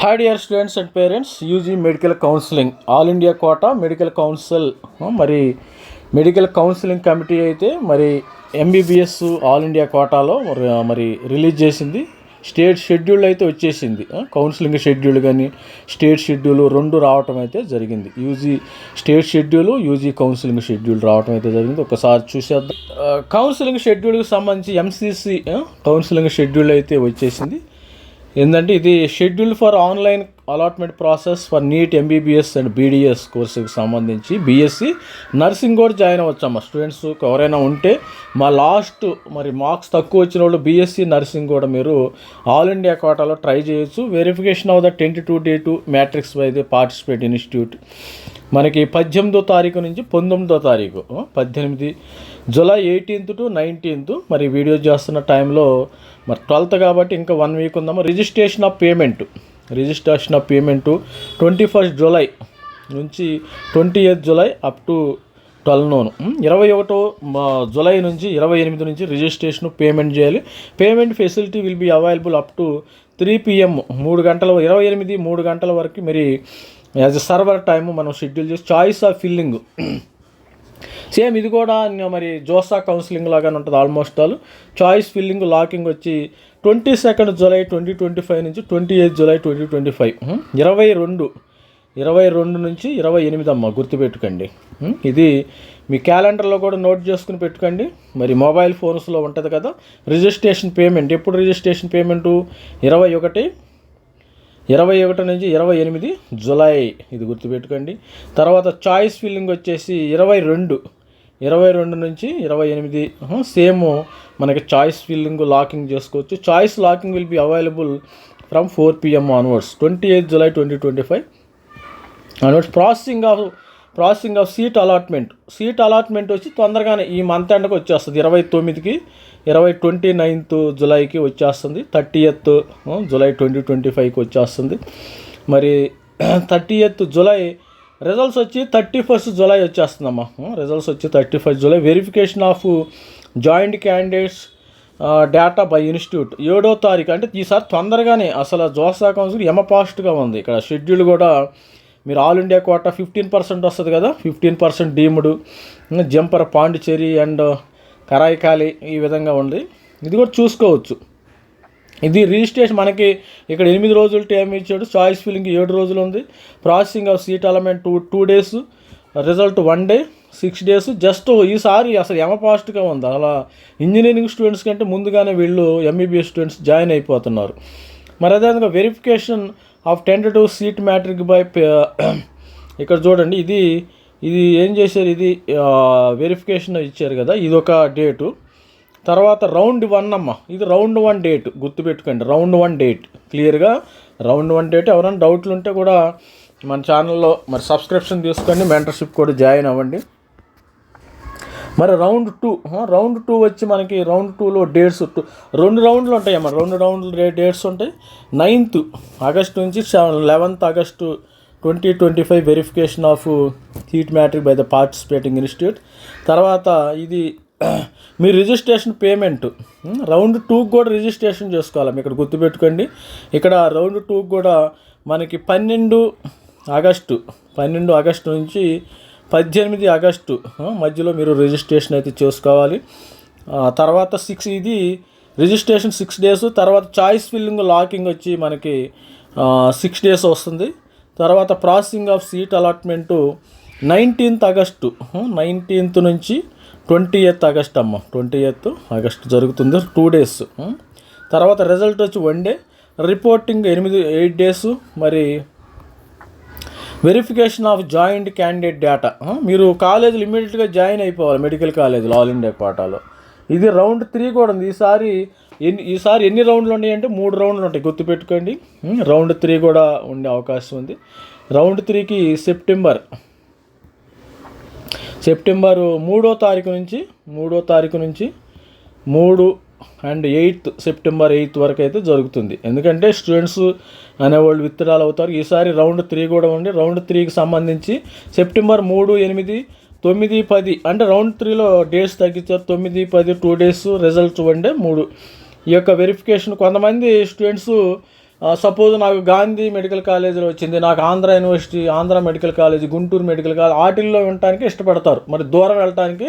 Hi dear students and parents UG medical counselling all India quota medical council మరి medical counselling committee అయితే మరి MBBS all India కోటాలో మరి release చేసింది. State schedule అయితే వచ్చేసింది కౌన్సిలింగ్ షెడ్యూల్ కానీ స్టేట్ షెడ్యూల్ రెండు రావటం అయితే జరిగింది. UG state schedule UG counselling schedule రావటం అయితే జరిగింది. ఒకసారి చూసేద్దాం. కౌన్సిలింగ్ షెడ్యూల్కి సంబంధించి ఎంసీసీ కౌన్సిలింగ్ షెడ్యూల్ అయితే వచ్చేసింది. ఏంటంటే ఇది schedule for online allotment process for NEET MBBS and BDS కోర్సుకి సంబంధించి బీఎస్సీ నర్సింగ్ కూడా జాయిన్ అవ్వచ్చమ్మా. స్టూడెంట్స్ ఎవరైనా ఉంటే మా లాస్ట్ మరి మార్క్స్ తక్కువ వచ్చిన వాళ్ళు బీఎస్సీ నర్సింగ్ కూడా మీరు ఆల్ ఇండియా కోటాలో ట్రై చేయొచ్చు. Verification of the twenty two day two matrix by the participate institute మనకి పద్దెనిమిదో తారీఖు నుంచి పంతొమ్మిదో తారీఖు పద్దెనిమిది జూలై ఎయిటీన్త్ టు నైన్టీన్త్ మరి వీడియో చేస్తున్న టైంలో మరి ట్వెల్త్ కాబట్టి ఇంకా వన్ వీక్ ఉందాము registration of payment registration of payment twenty first July నుంచి twenty eighth July up to twelve noon ఇరవై ఒకటో జూలై నుంచి ఇరవై ఎనిమిది నుంచి రిజిస్ట్రేషన్ పేమెంట్ చేయాలి. Payment facility will be available up to three PM మూడు గంటల ఇరవై ఎనిమిది మూడు గంటల వరకు మరి యాజ్ ఎ సర్వర్ టైము మనం షెడ్యూల్ చేసి చాయిస్ ఆఫ్ ఫిల్లింగ్ సేమ్ ఇది కూడా మరి జోసా కౌన్సిలింగ్ లాగానే ఉంటుంది almost all. Choice filling locking వచ్చి twenty second July twenty twenty five నుంచి twenty eighth July twenty twenty five ఇరవై రెండు ఇరవై రెండు నుంచి ఇరవై ఎనిమిది అమ్మ గుర్తుపెట్టుకోండి. ఇది మీ క్యాలెండర్లో కూడా నోట్ చేసుకుని పెట్టుకోండి. మరి మొబైల్ ఫోన్స్లో ఉంటుంది కదా రిజిస్ట్రేషన్ పేమెంట్. ఎప్పుడు రిజిస్ట్రేషన్ పేమెంటు? ఇరవై ఒకటి ఇరవై ఒకటి నుంచి ఇరవై ఎనిమిది జులై. ఇది గుర్తుపెట్టుకోండి. తర్వాత చాయిస్ ఫిల్లింగ్ వచ్చేసి ఇరవై రెండు. ఇరవై రెండు నుంచి ఇరవై ఎనిమిది. సేమ్ మనకి చాయిస్ ఫిల్లింగ్ లాకింగ్ చేసుకోవచ్చు. Choice locking will be available from four PM onwards. Twenty eighth July twenty twenty five. Onwards processing of processing of seat allotment. Seat allotment వచ్చి తొందరగానే ఈ మంత్ ఎండకు వచ్చేస్తుంది. ఇరవై తొమ్మిదికి ఇరవై ట్వంటీ నైన్త్ జులైకి వచ్చేస్తుంది. Thirty eighth July twenty twenty ఫైవ్కి వచ్చేస్తుంది. మరి థర్టీ ఎయిత్ జులై రిజల్ట్స్ వచ్చి థర్టీ ఫస్ట్ జులై వచ్చేస్తుందమ్మా. రిజల్ట్స్ వచ్చి thirty first July. Verification of joint candidates data by institute. ఏడో తారీఖు అంటే ఈసారి తొందరగానే అసలు జోసా కౌన్సిల్ ఎమ పాస్ట్గా ఉంది. ఇక్కడ షెడ్యూల్ కూడా మీరు all India quota fifteen percent వస్తుంది కదా ఫిఫ్టీన్ పర్సెంట్ డీమ్డ్ జంపర్ పాండిచేరి అండ్ కరాయికాలి ఈ విధంగా ఉంది. ఇది కూడా చూసుకోవచ్చు. ఇది రిజిస్ట్రేషన్ మనకి ఇక్కడ ఎనిమిది రోజులు టైం ఇచ్చాడు చాయిస్ ఫిల్లింగ్ ఏడు రోజులు ఉంది. Processing of seat allotment two two days result one day six days. Just ఈసారి అసలు ఎమ పాస్ట్గా ఉంది. అలా ఇంజనీరింగ్ స్టూడెంట్స్ కంటే ముందుగానే వీళ్ళు ఎంబీబీఎస్ స్టూడెంట్స్ జాయిన్ అయిపోతున్నారు. మరి అదేవిధంగా verification of tentative seat matrix by ఇక్కడ చూడండి ఇది ఇది ఏం చేశారు? ఇది వెరిఫికేషన్ ఇచ్చారు కదా ఇది ఒక డేటు తర్వాత రౌండ్ వన్ అమ్మ ఇది రౌండ్ వన్ డేట్ గుర్తుపెట్టుకోండి రౌండ్ వన్ డేట్ క్లియర్గా రౌండ్ వన్ డేట్ ఎవరైనా డౌట్లు ఉంటే కూడా మన ఛానల్లో మరి సబ్స్క్రిప్షన్ తీసుకోండి మెంటర్షిప్ కూడా జాయిన్ అవ్వండి. మరి రౌండ్ టూ రౌండ్ టూ వచ్చి మనకి రౌండ్ టూలో డేట్స్ టూ రెండు రౌండ్లు ఉంటాయి అమ్మ. రెండు రౌండ్లు డేట్స్ ఉంటాయి. నైన్త్ ఆగస్ట్ నుంచి eleventh August twenty twenty five verification of seat matrix by the participating institute తర్వాత ఇది మీ రిజిస్ట్రేషన్ పేమెంట్ రౌండ్ టూకి కూడా రిజిస్ట్రేషన్ చేసుకోవాలి మీ ఇక్కడ గుర్తుపెట్టుకోండి. ఇక్కడ రౌండ్ టూకి కూడా మనకి పన్నెండు ఆగస్టు పన్నెండు ఆగస్టు నుంచి పద్దెనిమిది ఆగస్టు మధ్యలో మీరు రిజిస్ట్రేషన్ అయితే చేసుకోవాలి. తర్వాత సిక్స్ ఇది రిజిస్ట్రేషన్ సిక్స్ డేస్ తర్వాత చాయిస్ ఫిల్లింగ్ లాకింగ్ వచ్చి మనకి సిక్స్ డేస్ వస్తుంది. తర్వాత processing of seat allotment nineteenth August nineteenth నుంచి ట్వంటీ ఎయిత్ ఆగస్ట్ అమ్మ. ట్వంటీ ఎయిత్ ఆగస్ట్ జరుగుతుంది టూ డేస్ తర్వాత రిజల్ట్ వచ్చి వన్ డే రిపోర్టింగ్ ఎనిమిది ఎయిట్ డేస్ మరి verification of joint candidate data మీరు కాలేజీలు ఇమీడియట్గా జాయిన్ అయిపోవాలి మెడికల్ కాలేజీలో ఆల్ ఇండియా కోటాలో ఇది రౌండ్ త్రీ కూడా ఉంది. ఈసారి ఎన్ని ఈసారి ఎన్ని రౌండ్లు ఉన్నాయంటే మూడు రౌండ్లు ఉంటాయి. గుర్తుపెట్టుకోండి. Hmm, రౌండ్ త్రీ కూడా ఉండే అవకాశం ఉంది. రౌండ్ త్రీకి సెప్టెంబర్ సెప్టెంబర్ మూడో తారీఖు నుంచి మూడో తారీఖు నుంచి మూడు అండ్ ఎయిత్ సెప్టెంబర్ ఎయిత్ వరకు అయితే జరుగుతుంది. ఎందుకంటే స్టూడెంట్స్ అనేవాళ్ళు విత్డ్రాల్ అవుతారు. ఈసారి రౌండ్ త్రీ కూడా ఉంది. రౌండ్ త్రీకి సంబంధించి సెప్టెంబర్ మూడు ఎనిమిది తొమ్మిది పది అంటే రౌండ్ త్రీలో డేట్స్ తగ్గించారు. తొమ్మిది పది two days result one day మూడు. ఈ యొక్క వెరిఫికేషన్ కొంతమంది స్టూడెంట్స్ సపోజ్ నాకు గాంధీ మెడికల్ కాలేజీలో వచ్చింది నాకు Andhra university Andhra medical college Guntur medical college వాటిల్లో వినటానికి ఇష్టపడతారు. మరి దూరం వెళ్ళటానికి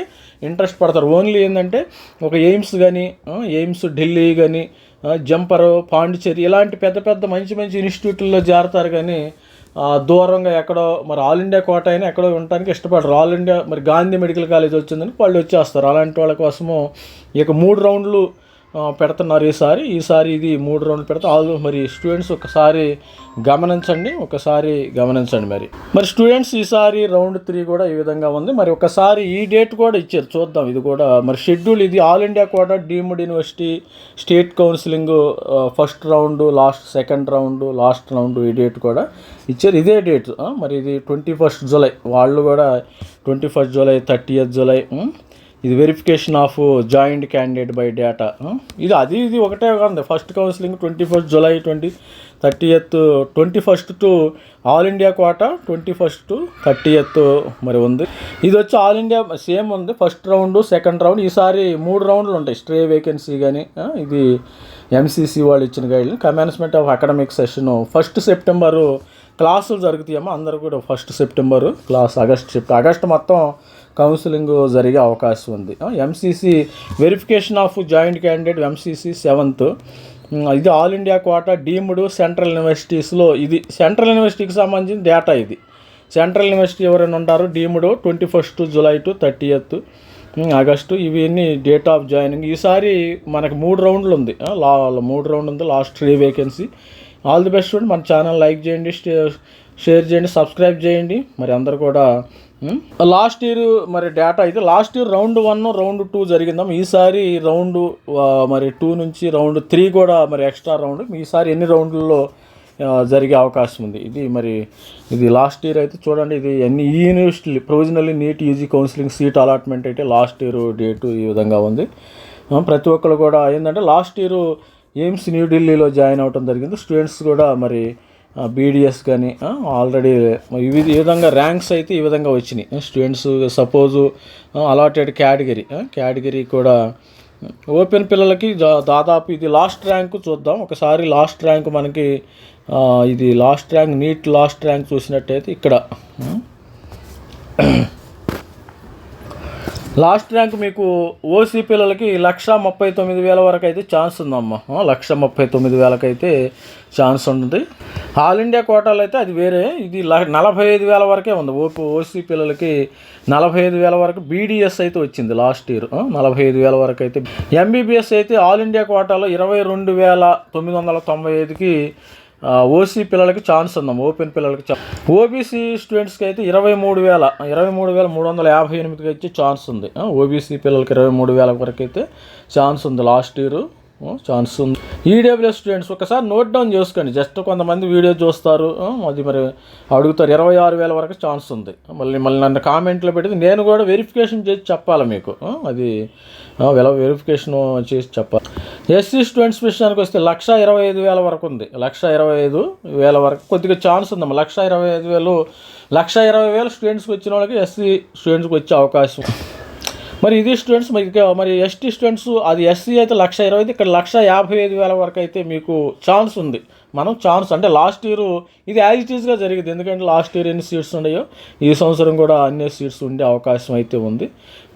ఇంట్రెస్ట్ పడతారు. ఓన్లీ ఏంటంటే ఒక ఎయిమ్స్ కానీ ఎయిమ్స్ ఢిల్లీ కానీ జంపరు పాండిచేరి ఇలాంటి పెద్ద పెద్ద మంచి మంచి ఇన్స్టిట్యూట్లలో చేరతారు కానీ దూరంగా ఎక్కడో మరి ఆల్ ఇండియా కోట అయినా ఎక్కడో ఉండటానికి ఇష్టపడరు. ఆల్ ఇండియా మరి గాంధీ మెడికల్ కాలేజ్ వచ్చిందని వాళ్ళు వచ్చేస్తారు. అలాంటి వాళ్ళ కోసము ఇక మూడు రౌండ్లు పెడుతున్నారు ఈసారి. ఈసారి ఇది మూడు రౌండ్లు పెడితే. ఆల్ మరి స్టూడెంట్స్ ఒకసారి గమనించండి ఒకసారి గమనించండి మరి. మరి స్టూడెంట్స్ ఈసారి రౌండ్ త్రీ కూడా ఈ విధంగా ఉంది. మరి ఒకసారి ఈ డేట్ కూడా ఇచ్చారు. చూద్దాం ఇది కూడా మరి షెడ్యూల్ ఇది all India quota deemed university state counselling first round last second round last round ఈ డేట్ కూడా ఇచ్చారు. ఇదే డేట్ మరి ఇది ట్వంటీ ఫస్ట్ జూలై. వాళ్ళు కూడా twenty first July thirty July ఇది verification of joint candidate by data ఇది అది ఇది ఒకటే కాదు. First counselling twenty first July twenty thirtieth twenty first to all India quota twenty first to thirtieth మరి ఉంది. ఇది వచ్చి ఆల్ ఇండియా సేమ్ ఉంది. ఫస్ట్ రౌండ్ సెకండ్ రౌండ్ ఈసారి మూడు రౌండ్లు ఉంటాయి. స్ట్రే వేకెన్సీ కానీ ఇది ఎంసీసీ వాళ్ళు ఇచ్చిన guide commencement of academic session first September క్లాసులు జరుగుతాయమ్మా. అందరూ కూడా first September class August Sept August మొత్తం కౌన్సిలింగ్ జరిగే అవకాశం ఉంది. MCC verification of joint candidate MCC seventh ఇది all India quota deemed central యూనివర్సిటీస్లో ఇది. సెంట్రల్ యూనివర్సిటీకి సంబంధించిన డేటా ఇది. సెంట్రల్ యూనివర్సిటీ ఎవరైనా ఉంటారు deemed twenty first July to thirtieth August ఇవన్నీ డేట్ ఆఫ్ జాయినింగ్ ఈసారి మనకు మూడు రౌండ్లు ఉంది. లా మూడు రౌండ్ ఉంది. Last three vacancy all the best మన ఛానల్ లైక్ చేయండి షేర్ చేయండి సబ్స్క్రైబ్ చేయండి. మరి అందరు కూడా లాస్ట్ ఇయర్ మరి డేటా అయితే last year round one round two జరిగిందాం. ఈసారి రౌండ్ మరి టూ నుంచి రౌండ్ త్రీ కూడా మరి ఎక్స్ట్రా రౌండ్. ఈసారి ఎన్ని రౌండ్లలో జరిగే అవకాశం ఉంది? ఇది మరి ఇది లాస్ట్ ఇయర్ అయితే చూడండి ఇది ఎన్ని ఈ university provisionally NEET UG counselling seat allotment అయితే లాస్ట్ ఇయర్ డేటు ఈ విధంగా ఉంది. ప్రతి ఒక్కరు కూడా ఏంటంటే లాస్ట్ ఇయర్ ఎయిమ్స్ న్యూఢిల్లీలో జాయిన్ అవ్వడం జరిగింది. స్టూడెంట్స్ కూడా మరి బీడిఎస్ కానీ ఆల్రెడీ ఇవి ఈ విధంగా ర్యాంక్స్ అయితే ఈ విధంగా వచ్చినాయి. Students suppose allotted category category కూడా ఓపెన్ పిల్లలకి దా- దాదాపు ఇది లాస్ట్ ర్యాంక్ చూద్దాం. ఒకసారి లాస్ట్ ర్యాంక్ మనకి ఇది last rank NEET last rank చూసినట్టయితే ఇక్కడ లాస్ట్ ర్యాంక్ మీకు ఓసీ పిల్లలకి లక్ష ముప్పై తొమ్మిది వేల వరకు అయితే ఛాన్స్ ఉందమ్మా. లక్ష ముప్పై తొమ్మిది వేలకైతే ఛాన్స్ ఉంటుంది. ఆల్ ఇండియా కోటాలో అయితే అది వేరే. ఇది ల- నలభై ఐదు వేల వరకే ఉంది. ఓపీ ఓసీ పిల్లలకి నలభై ఐదు వేల వరకు బీడీఎస్ అయితే వచ్చింది లాస్ట్ ఇయర్. నలభై ఐదు వేల వరకు అయితే. ఎంబీబీఎస్ అయితే ఆల్ ఇండియా కోటాలో ఇరవై రెండు వేల తొమ్మిది వందల తొంభై ఐదుకి ఓసీ పిల్లలకి ఛాన్స్ ఉందాం ఓపెన్ పిల్లలకి ఓబీసీ స్టూడెంట్స్కి అయితే ఇరవై మూడు వేల ఇరవై మూడు వేల మూడు వందల యాభై ఎనిమిదికి అయితే ఛాన్స్ ఉంది. ఓబీసీ పిల్లలకి ఇరవై మూడు వేల వరకు అయితే ఛాన్స్ ఉంది లాస్ట్ ఇయర్. ఛాన్స్ ఉంది. ఈడబ్ల్యూఎస్ స్టూడెంట్స్ ఒకసారి నోట్ డౌన్ చేసుకోండి. జస్ట్ కొంతమంది వీడియో చూస్తారు. అది మరి అడుగుతారు. ఇరవై ఆరు వేల వరకు ఛాన్స్ ఉంది. మళ్ళీ మళ్ళీ నన్ను కామెంట్లో పెడితే నేను కూడా వెరిఫికేషన్ చేసి చెప్పాలి మీకు. అది ఎలా వెరిఫికేషన్ చేసి చెప్పాలి. ఎస్సీ స్టూడెంట్స్ విషయానికి వస్తే లక్ష ఇరవై ఐదు వేల వరకు ఉంది. లక్ష ఇరవై ఐదు వేల వరకు కొద్దిగా ఛాన్స్ ఉందమ్మా. లక్ష ఇరవై ఐదు వేలు లక్ష ఇరవై వేలు స్టూడెంట్స్కి వచ్చిన వాళ్ళకి ఎస్సీ స్టూడెంట్స్కి వచ్చే అవకాశం. మరి ఇది స్టూడెంట్స్ మరి మరి ఎస్టీ స్టూడెంట్స్ అది ఎస్సీ అయితే లక్ష ఇరవై ఐదు ఇక్కడ లక్ష యాభై ఐదు వేల వరకు అయితే మీకు ఛాన్స్ ఉంది. మనం ఛాన్స్ అంటే లాస్ట్ ఇయర్ ఇది యాజ్ ఇట్ ఈస్గా జరిగింది. ఎందుకంటే లాస్ట్ ఇయర్ ఎన్ని సీట్స్ ఉన్నాయో ఈ సంవత్సరం కూడా అన్ని సీట్స్ ఉండే అవకాశం అయితే ఉంది.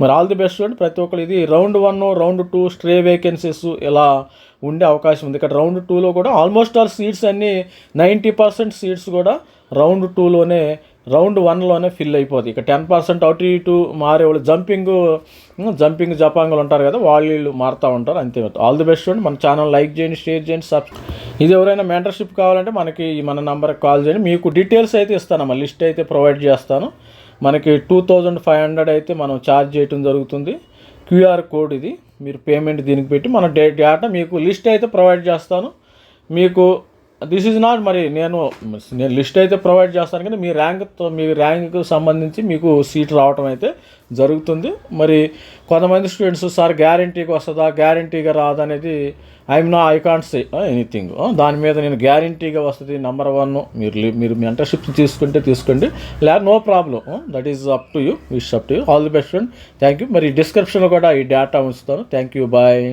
మరి ఆల్ ది బెస్ట్ స్టూడెంట్ ప్రతి ఒక్కరు ఇది round one round two stray vacancies ఇలా ఉండే అవకాశం ఉంది. ఇక్కడ రౌండ్ టూలో కూడా ఆల్మోస్ట్ ఆల్ సీట్స్ అన్నీ నైంటీ పర్సెంట్ సీట్స్ కూడా రౌండ్ టూలోనే రౌండ్ వన్లోనే ఫిల్ అయిపోతుంది ఇక టెన్ పర్సెంట్ అటు ఇటు మారే వాళ్ళు జంపింగ్ జంపింగ్ జపాంగులు ఉంటారు కదా వాళ్ళు మారుతూ ఉంటారు అంతే ఆల్ ది బెస్ట్ చూడండి. మన ఛానల్ లైక్ చేయండి షేర్ చేయండి సబ్ ఇది ఎవరైనా మెంటర్షిప్ కావాలంటే మనకి మన నంబర్కి కాల్ చేయండి. మీకు డీటెయిల్స్ అయితే ఇస్తానమ్మా లిస్ట్ అయితే ప్రొవైడ్ చేస్తాను. మనకి టూ థౌజండ్ ఫైవ్ హండ్రెడ్ అయితే మనం ఛార్జ్ చేయటం జరుగుతుంది. క్యూఆర్ కోడ్ ఇది. మీరు పేమెంట్ దీనికి పెట్టి మన డే డేటా మీకు లిస్ట్ అయితే ప్రొవైడ్ చేస్తాను. మీకు దిస్ ఈజ్ నాట్ మరి నేను నేను లిస్ట్ అయితే ప్రొవైడ్ చేస్తాను కానీ మీ ర్యాంక్తో మీ ర్యాంక్కి సంబంధించి మీకు సీట్ రావటం అయితే జరుగుతుంది. మరి కొంతమంది స్టూడెంట్స్ సార్ గ్యారంటీకి వస్తుందా గ్యారంటీగా అనేది ఐఎమ్ నా ఐ కాంట్ సే ఎనీథింగ్ దాని మీద నేను గ్యారంటీగా వస్తుంది నెంబర్ వన్ మీరు మీరు మెంటర్షిప్ తీసుకుంటే తీసుకోండి. లేదా no problem that is up to you wish up to you all the best friend thank you మరి డిస్క్రిప్షన్లో కూడా ఈ డేటా ఉంచుతాను. Thank you bye